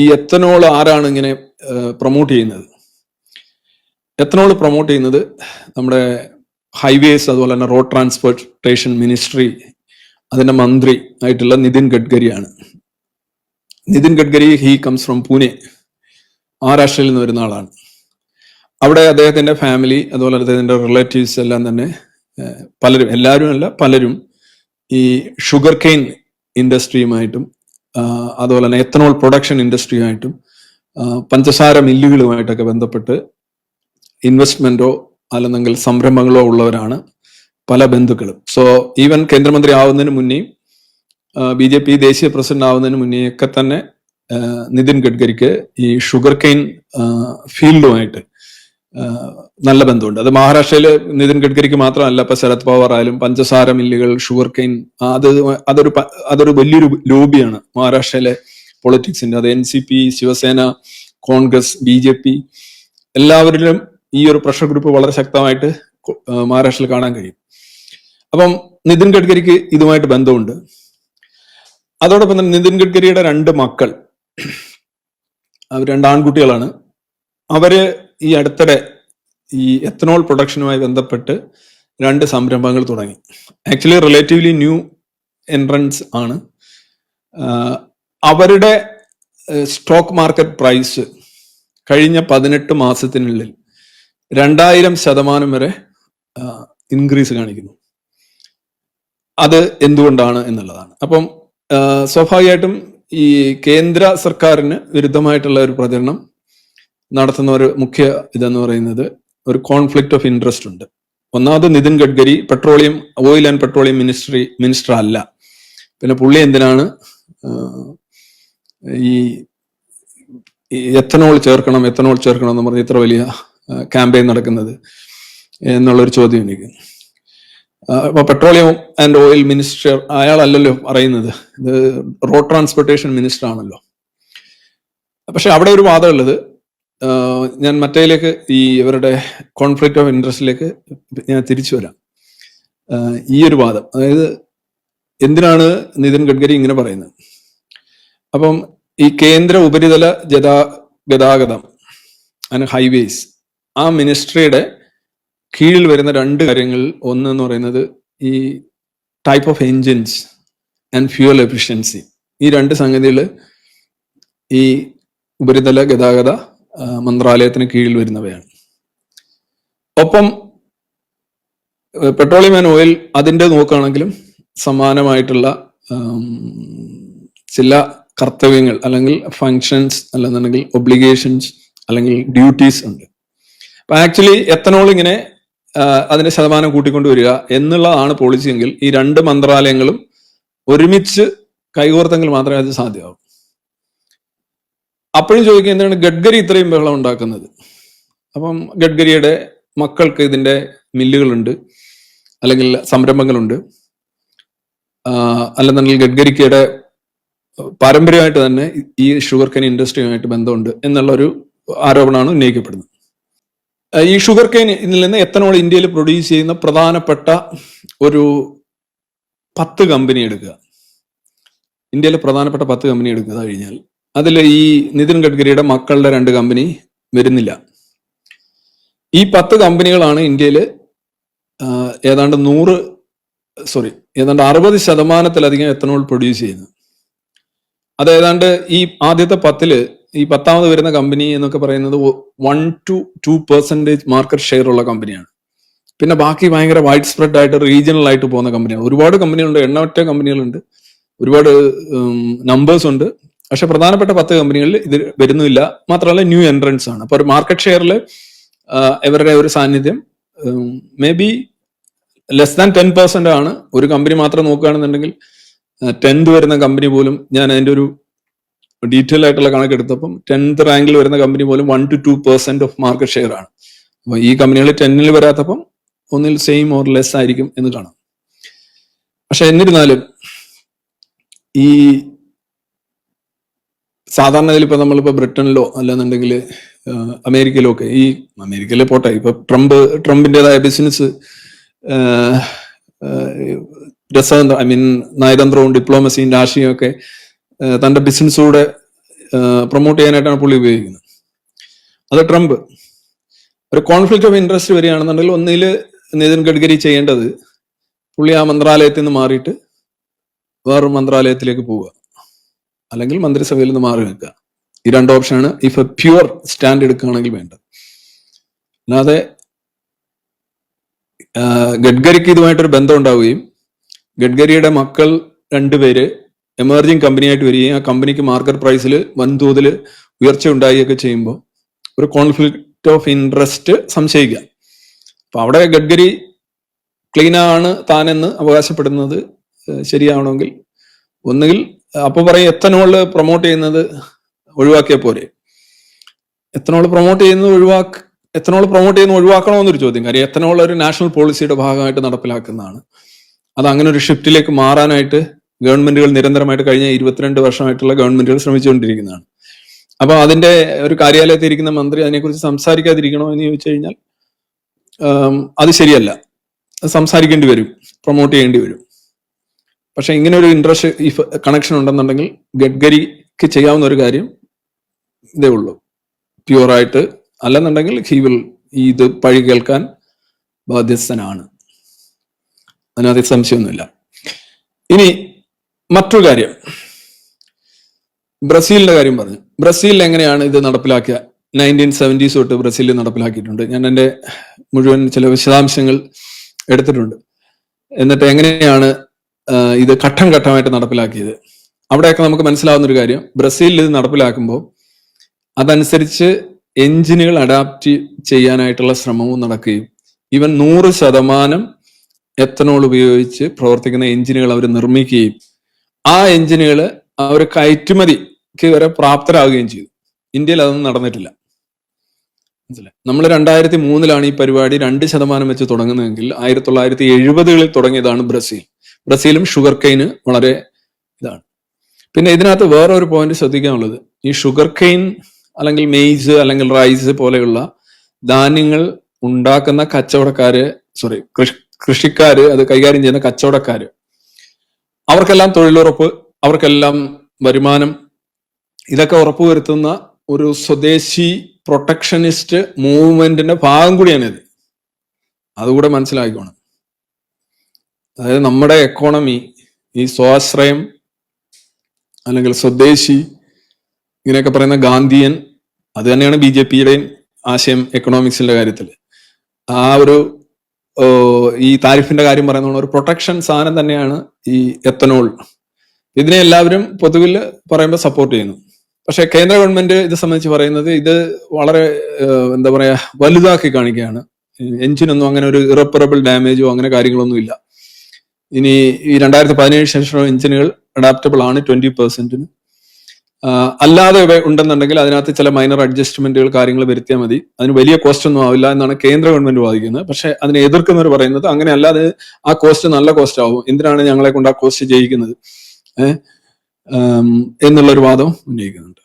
ഈ എത്തനോൾ ആരാണ് ഇങ്ങനെ പ്രൊമോട്ട് ചെയ്യുന്നത്? എത്തനോൾ പ്രൊമോട്ട് ചെയ്യുന്നത് നമ്മുടെ ഹൈവേസ് അതുപോലെ തന്നെ റോഡ് ട്രാൻസ്പോർട്ടേഷൻ മിനിസ്ട്രി അതിന്റെ മന്ത്രി ആയിട്ടുള്ള Nitin ഗഡ്കരിയാണ്. Nitin Gadkari he comes from Pune മഹാരാഷ്ട്രയിൽ നിന്ന് വരുന്ന ആളാണ്. അവിടെ അദ്ദേഹത്തിന്റെ ഫാമിലി അതുപോലെ അദ്ദേഹത്തിന്റെ റിലേറ്റീവ്സ് എല്ലാം തന്നെ പലരും എല്ലാവരും അല്ല പലരും ഈ ഷുഗർ കെയിൻ ഇൻഡസ്ട്രിയുമായിട്ടും അതുപോലെ തന്നെ എത്തനോൾ പ്രൊഡക്ഷൻ ഇൻഡസ്ട്രിയുമായിട്ടും ആഹ്, പഞ്ചസാര മില്ലുകളുമായിട്ടൊക്കെ ബന്ധപ്പെട്ട് ഇൻവെസ്റ്റ്മെന്റോ അല്ലെന്നെങ്കിൽ സംരംഭങ്ങളോ ഉള്ളവരാണ് പല ബന്ധുക്കളും. സോ ഈവൻ കേന്ദ്രമന്ത്രി ആവുന്നതിന് മുന്നേയും ബി ജെ പി ദേശീയ പ്രസിഡന്റ് ആവുന്നതിന് മുന്നേ ഒക്കെ തന്നെ നിതിൻ ഗഡ്കരിക്ക് ഈ ഷുഗർ കെയിൻ ഫീൽഡുമായിട്ട് നല്ല ബന്ധമുണ്ട്. അത് മഹാരാഷ്ട്രയിൽ നിതിൻ ഗഡ്കരിക്ക് മാത്രമല്ല ഇപ്പൊ ശരത് പവാർ ആയാലും പഞ്ചസാര മില്ലുകൾ ഷുഗർ കെയിൻ അത് അതൊരു അതൊരു വലിയൊരു ലോബിയാണ് മഹാരാഷ്ട്രയിലെ പൊളിറ്റിക്സിന്റെ. അത് N C P Shiv Sena Congress B J P എല്ലാവരിലും ഈ ഒരു പ്രഷർ ഗ്രൂപ്പ് വളരെ ശക്തമായിട്ട് മഹാരാഷ്ട്രയിൽ കാണാൻ കഴിയും. അപ്പം നിതിൻ ഗഡ്കരിക്ക് ഇതുമായിട്ട് ബന്ധമുണ്ട്. അതോടൊപ്പം തന്നെ നിതിൻ ഗഡ്കരിയുടെ രണ്ട് മക്കൾ അവർ രണ്ട് ആൺകുട്ടികളാണ്. അവർ ഈ അടുത്തിടെ ഈ എത്തനോൾ പ്രൊഡക്ഷനുമായി ബന്ധപ്പെട്ട് രണ്ട് സംരംഭങ്ങൾ തുടങ്ങി. ആക്ച്വലി റിലേറ്റീവ്ലി ന്യൂ എൻട്രൻസ് ആണ്. അവരുടെ സ്റ്റോക്ക് മാർക്കറ്റ് പ്രൈസ് കഴിഞ്ഞ പതിനെട്ട് മാസത്തിനുള്ളിൽ രണ്ടായിരം ശതമാനം വരെ ഇൻക്രീസ് കാണിക്കുന്നു. അത് എന്തുകൊണ്ടാണ് എന്നുള്ളതാണ്. അപ്പം സ്വാഭാവികമായിട്ടും ഈ കേന്ദ്ര സർക്കാരിന് വിരുദ്ധമായിട്ടുള്ള ഒരു പ്രചരണം നടത്തുന്ന ഒരു മുഖ്യ ഇതെന്ന് പറയുന്നത് ഒരു കോൺഫ്ലിക്റ്റ് ഓഫ് ഇൻട്രസ്റ്റ് ഉണ്ട്. ഒന്നാമത് Nitin Gadkari petroleum oil and petroleum ministry minister അല്ല. പിന്നെ പുള്ളി എന്തിനാണ് ഈ എത്തനോൾ ചേർക്കണം എത്തനോൾ ചേർക്കണം എന്ന് പറഞ്ഞ് ഇത്ര വലിയ ക്യാമ്പയിൻ നടക്കുന്നത് എന്നുള്ളൊരു ചോദ്യം എനിക്ക്. അപ്പൊ പെട്രോളിയം ആൻഡ് ഓയിൽ മിനിസ്റ്റർ അയാളല്ലല്ലോ പറയുന്നത്. ഇത് റോഡ് ട്രാൻസ്പോർട്ടേഷൻ മിനിസ്റ്റർ ആണല്ലോ. പക്ഷെ അവിടെ ഒരു വാദമുള്ളത് ഞാൻ മറ്റേലേക്ക് ഈ ഇവരുടെ കോൺഫ്ലിക്റ്റ് ഓഫ് ഇൻട്രസ്റ്റിലേക്ക് ഞാൻ തിരിച്ചു വരാം. ഈ ഒരു വാദം. അതായത് എന്തിനാണ് നിതിൻ ഗഡ്കരി ഇങ്ങനെ പറയുന്നത്? അപ്പം ഈ കേന്ദ്ര ഉപരിതല ജതാ ഗതാഗതം അതിന് ഹൈവേസ് ആ മിനിസ്ട്രിയുടെ കീഴിൽ വരുന്ന രണ്ട് കാര്യങ്ങൾ. ഒന്ന് എന്ന് പറയുന്നത് ഈ type of engines and fuel efficiency ഈ രണ്ട് സംഗതികൾ ഈ ഉപരിതല ഗതാഗത മന്ത്രാലയത്തിന് കീഴിൽ വരുന്നവയാണ്. ഒപ്പം പെട്രോളിയം ആൻഡ് ഓയിൽ അതിന്റെ നോക്കുകയാണെങ്കിലും സമാനമായിട്ടുള്ള ചില കർത്തവ്യങ്ങൾ അല്ലെങ്കിൽ ഫങ്ഷൻസ് അല്ലെന്നുണ്ടെങ്കിൽ ഒബ്ലിഗേഷൻസ് അല്ലെങ്കിൽ ഡ്യൂട്ടീസ് ഉണ്ട്. അപ്പൊ ആക്ച്വലി എത്തനോൾ ഇങ്ങനെ അതിന്റെ ശതമാനം കൂട്ടിക്കൊണ്ടുവരിക എന്നുള്ളതാണ് പോളിസിയെങ്കിൽ ഈ രണ്ട് മന്ത്രാലയങ്ങളും ഒരുമിച്ച് കൈകോർത്തെങ്കിൽ മാത്രമേ അത് സാധ്യമാവൂ അപ്പോഴും ചോദിക്കുക എന്താണ് ഗഡ്കരി ഇത്രയും ബഹളം ഉണ്ടാക്കുന്നത്? അപ്പം ഗഡ്കരിയുടെ മക്കൾക്ക് ഇതിന്റെ മില്ലുകളുണ്ട് അല്ലെങ്കിൽ സംരംഭങ്ങളുണ്ട്. അല്ലെന്നുണ്ടെങ്കിൽ ഗഡ്കരിക്കയുടെ പാരമ്പര്യമായിട്ട് തന്നെ ഈ ഷുഗർ കെയിൻ ഇൻഡസ്ട്രിയുമായിട്ട് ബന്ധമുണ്ട് എന്നുള്ള ഒരു ആരോപണമാണ് ഉന്നയിക്കപ്പെടുന്നത്. ഈ ഷുഗർ കെയിൻ ഇതിൽ നിന്ന് എത്തനോൾ ഇന്ത്യയിൽ പ്രൊഡ്യൂസ് ചെയ്യുന്ന പ്രധാനപ്പെട്ട ഒരു പത്ത് കമ്പനി എടുക്കുക. ഇന്ത്യയിലെ പ്രധാനപ്പെട്ട പത്ത് കമ്പനി എടുക്കുക കഴിഞ്ഞാൽ അതിൽ ഈ നിതിൻ ഗഡ്കരിയുടെ മക്കളുടെ രണ്ട് കമ്പനി വരുന്നില്ല. ഈ പത്ത് കമ്പനികളാണ് ഇന്ത്യയിൽ ഏതാണ്ട് നൂറ് സോറി ഏതാണ്ട് അറുപത് ശതമാനത്തിലധികം എത്തനോൾ പ്രൊഡ്യൂസ് ചെയ്യുന്നത് അത് ഏതാണ്ട് ഈ ആദ്യത്തെ പത്തിൽ ഈ പത്താമത് വരുന്ന കമ്പനി എന്നൊക്കെ പറയുന്നത് one two two percentage market share ഉള്ള കമ്പനിയാണ്. പിന്നെ ബാക്കി ഭയങ്കര വൈഡ് സ്പ്രെഡ് ആയിട്ട് റീജിയണൽ ആയിട്ട് പോകുന്ന കമ്പനിയാണ്. ഒരുപാട് കമ്പനികളുണ്ട് എണ്ണമറ്റ കമ്പനികളുണ്ട്. ഒരുപാട് നമ്പേഴ്സ് ഉണ്ട്. പക്ഷെ പ്രധാനപ്പെട്ട പത്ത് കമ്പനികളിൽ ഇത് വരുന്നില്ല. മാത്രമല്ല ന്യൂ എൻട്രൻസ് ആണ്. അപ്പൊ ഒരു മാർക്കറ്റ് ഷെയറിൽ ഇവരുടെ ഒരു സാന്നിധ്യം maybe less than ten percent ആണ്. ഒരു കമ്പനി മാത്രം നോക്കുകയാണെന്നുണ്ടെങ്കിൽ ടെൻത്ത് വരുന്ന കമ്പനി പോലും ഞാൻ അതിന്റെ ഒരു ഡീറ്റെയിൽ ആയിട്ടുള്ള കണക്കെടുത്തപ്പം ടെൻത്ത് റാങ്കിൽ വരുന്ന കമ്പനി പോലും one two two percent of market share ആണ്. അപ്പൊ ഈ കമ്പനികൾ ടെന്നിൽ വരാത്തപ്പം ഒന്നിൽ സെയിം ഓർ ലെസ് ആയിരിക്കും എന്ന് കാണാം. പക്ഷെ എന്നിരുന്നാലും ഈ സാധാരണ ഇതിലിപ്പോ നമ്മളിപ്പോ ബ്രിട്ടനിലോ അല്ലെന്നുണ്ടെങ്കിൽ അമേരിക്കയിലോ ഒക്കെ ഈ അമേരിക്കയിലെ പോട്ടെ ഇപ്പൊ ട്രംപ് ട്രംപിന്റെതായ ബിസിനസ് രസതന്ത്രം ഐ മീൻ നയതന്ത്രവും ഡിപ്ലോമസിയും രാഷ്ട്രീയവും ഒക്കെ തന്റെ ബിസിനസ്സിലൂടെ പ്രൊമോട്ട് ചെയ്യാനായിട്ടാണ് പുള്ളി ഉപയോഗിക്കുന്നത്. അത് ട്രംപ്. ഒരു കോൺഫ്ലിക്റ്റ് ഓഫ് ഇൻട്രസ്റ്റ് വരികയാണെന്നുണ്ടെങ്കിൽ ഒന്നിൽ നിതിൻ ഗഡ്കരി ചെയ്യേണ്ടത് പുള്ളി ആ മന്ത്രാലയത്തിൽ നിന്ന് മാറിയിട്ട് വേറൊരു മന്ത്രാലയത്തിലേക്ക് പോവുക. അല്ലെങ്കിൽ മന്ത്രിസഭയിൽ നിന്ന് മാറി നിൽക്കുക. ഈ രണ്ട് ഓപ്ഷനാണ് ഇഫ് എ പ്യുവർ സ്റ്റാൻഡ് എടുക്കുകയാണെങ്കിൽ വേണ്ട അല്ലാതെ ഗഡ്കരിക്ക് ഇതുമായിട്ടൊരു ബന്ധം ഉണ്ടാവുകയും ഗഡ്കരിയുടെ മക്കൾ രണ്ടുപേര് എമർജിങ് കമ്പനിയായിട്ട് വരികയും ആ കമ്പനിക്ക് മാർക്കറ്റ് പ്രൈസിൽ വൻതോതിൽ ഉയർച്ച ഉണ്ടാകുകയൊക്കെ ചെയ്യുമ്പോൾ ഒരു കോൺഫ്ലിക്റ്റ് ഓഫ് ഇൻട്രസ്റ്റ് സംശയിക്കുക. അപ്പൊ അവിടെ ഗഡ്കരി ക്ലീനാണ് താനെന്ന് അവകാശപ്പെടുന്നത് ശരിയാവണമെങ്കിൽ ഒന്നുകിൽ അപ്പൊ പറയും എത്തനോൾ പ്രൊമോട്ട് ചെയ്യുന്നത് ഒഴിവാക്കിയ പോരെ. എത്തനോൾ പ്രൊമോട്ട് ചെയ്യുന്നത് ഒഴിവാക്ക എത്തനോൾ പ്രൊമോട്ട് ചെയ്യുന്നത് ഒഴിവാക്കണമെന്നൊരു ചോദ്യം. കാര്യം എത്തനോൾ ഒരു നാഷണൽ പോളിസിയുടെ ഭാഗമായിട്ട് നടപ്പിലാക്കുന്നതാണ്. അത് അങ്ങനെ ഒരു ഷിഫ്റ്റിലേക്ക് മാറാനായിട്ട് ഗവൺമെന്റുകൾ നിരന്തരമായിട്ട് കഴിഞ്ഞ ഇരുപത്തിരണ്ട് വർഷമായിട്ടുള്ള ഗവൺമെന്റുകൾ ശ്രമിച്ചുകൊണ്ടിരിക്കുന്നതാണ്. അപ്പൊ അതിന്റെ ഒരു കാര്യാലയത്തിൽ ഇരിക്കുന്ന മന്ത്രി അതിനെക്കുറിച്ച് സംസാരിക്കാതിരിക്കണോ എന്ന് ചോദിച്ചു കഴിഞ്ഞാൽ അത് ശരിയല്ല. സംസാരിക്കേണ്ടി വരും പ്രൊമോട്ട് ചെയ്യേണ്ടി വരും. പക്ഷെ ഇങ്ങനെ ഒരു ഇൻട്രസ്റ്റ് ഇഫ് കണക്ഷൻ ഉണ്ടെന്നുണ്ടെങ്കിൽ ഗഡ്കരിക്ക് ചെയ്യാവുന്ന ഒരു കാര്യം ഇതേ ഉള്ളൂ. പ്യുവറായിട്ട് അല്ലെന്നുണ്ടെങ്കിൽ ഹി വിൽ ഇത് പഴി കേൾക്കാൻ ബാധ്യസ്ഥനാണ്. അതിനകത്ത് സംശയമൊന്നുമില്ല. ഇനി മറ്റൊരു കാര്യം. ബ്രസീലിന്റെ കാര്യം പറഞ്ഞു. ബ്രസീലിൽ എങ്ങനെയാണ് ഇത് നടപ്പിലാക്കിയ? നയന്റീൻ സെവന്റീസ് തൊട്ട് ബ്രസീലിൽ നടപ്പിലാക്കിയിട്ടുണ്ട്. ഞാൻ എന്റെ മുഴുവൻ ചില വിശദാംശങ്ങൾ എടുത്തിട്ടുണ്ട്. എന്നിട്ട് എങ്ങനെയാണ് ഇത് ഘട്ടം ഘട്ടമായിട്ട് നടപ്പിലാക്കിയത്. അവിടെയൊക്കെ നമുക്ക് മനസ്സിലാവുന്ന ഒരു കാര്യം. ബ്രസീലിൽ ഇത് നടപ്പിലാക്കുമ്പോൾ അതനുസരിച്ച് എഞ്ചിനുകൾ അഡാപ്റ്റ് ചെയ്യാനായിട്ടുള്ള ശ്രമവും നടക്കുകയും. ഇവൻ നൂറ് ശതമാനം എത്തനോൾ ഉപയോഗിച്ച് പ്രവർത്തിക്കുന്ന എഞ്ചിനുകൾ അവർ നിർമ്മിക്കുകയും ആ എഞ്ചിനുകൾ അവർ കയറ്റുമതിക്ക് വരെ പ്രാപ്തരാകുകയും ചെയ്തു. ഇന്ത്യയിൽ അതൊന്നും നടന്നിട്ടില്ല. മനസ്സിലായി? നമ്മൾ രണ്ടായിരത്തി മൂന്നിലാണ് ഈ പരിപാടി രണ്ട് ശതമാനം വെച്ച് തുടങ്ങുന്നതെങ്കിൽ ആയിരത്തി തൊള്ളായിരത്തി എഴുപതുകളിൽ തുടങ്ങിയതാണ് ബ്രസീൽ. ബ്രസീലും ഷുഗർ കെയിന് വളരെ ഇതാണ്. പിന്നെ ഇതിനകത്ത് വേറെ ഒരു പോയിന്റ് ശ്രദ്ധിക്കാനുള്ളത്. ഈ ഷുഗർ കെയിൻ അല്ലെങ്കിൽ മെയ്സ് അല്ലെങ്കിൽ റൈസ് പോലെയുള്ള ധാന്യങ്ങൾ ഉണ്ടാക്കുന്ന കച്ചവടക്കാര് സോറി കൃഷിക്കാര് അത് കൈകാര്യം ചെയ്യുന്ന കച്ചവടക്കാര് അവർക്കെല്ലാം തൊഴിലുറപ്പ് അവർക്കെല്ലാം വരുമാനം ഇതൊക്കെ ഉറപ്പുവരുത്തുന്ന ഒരു സ്വദേശി പ്രൊട്ടക്ഷനിസ്റ്റ് മൂവ്മെന്റിന്റെ ഭാഗം കൂടിയാണിത് അതുകൂടെ മനസ്സിലാക്കിക്കോണം. അതായത് നമ്മുടെ എക്കോണമി ഈ സ്വാശ്രയം അല്ലെങ്കിൽ സ്വദേശി ഇങ്ങനെയൊക്കെ പറയുന്ന ഗാന്ധിയൻ അത് തന്നെയാണ് ബി ജെ പിയുടെയും ആശയം എക്കണോമിക്സിന്റെ കാര്യത്തിൽ. ആ ഒരു ഈ താരിഫിന്റെ കാര്യം പറയുന്ന ഒരു പ്രൊട്ടക്ഷൻ സാധനം തന്നെയാണ് ഈ എത്തനോൾ. ഇതിനെ എല്ലാവരും പൊതുവിൽ പറയുമ്പോൾ സപ്പോർട്ട് ചെയ്യുന്നു. പക്ഷേ കേന്ദ്ര ഗവൺമെന്റ് ഇത് സംബന്ധിച്ച് പറയുന്നത് ഇത് വളരെ എന്താ പറയാ വലുതാക്കി കാണിക്കുകയാണ്. എഞ്ചിനൊന്നും അങ്ങനെ ഒരു ഇറപ്പറബിൾ ഡാമേജോ അങ്ങനെ കാര്യങ്ങളൊന്നും ഇല്ല. ഇനി ഈ രണ്ടായിരത്തി പതിനേഴ് ശേഷം എഞ്ചിനുകൾ അഡാപ്റ്റബിൾ ആണ് ട്വന്റി പെർസെന്റിന് അല്ലാതെ ഉണ്ടെന്നുണ്ടെങ്കിൽ അതിനകത്ത് ചില മൈനർ അഡ്ജസ്റ്റ്മെന്റുകൾ കാര്യങ്ങൾ വരുത്തിയാൽ മതി. അതിന് വലിയ കോസ്റ്റ് ഒന്നും ആവില്ല എന്നാണ് കേന്ദ്ര ഗവൺമെന്റ് വാദിക്കുന്നത്. പക്ഷെ അതിനെ എതിർക്കുന്നവർ പറയുന്നത് അങ്ങനെ അല്ലാതെ ആ കോസ്റ്റ് നല്ല കോസ്റ്റ് ആവും. എന്തിനാണ് ഞങ്ങളെ കൊണ്ട് ആ കോസ്റ്റ് ചെയ്യിക്കുന്നത് ഏഹ് എന്നുള്ളൊരു വാദം ഉന്നയിക്കുന്നുണ്ട്.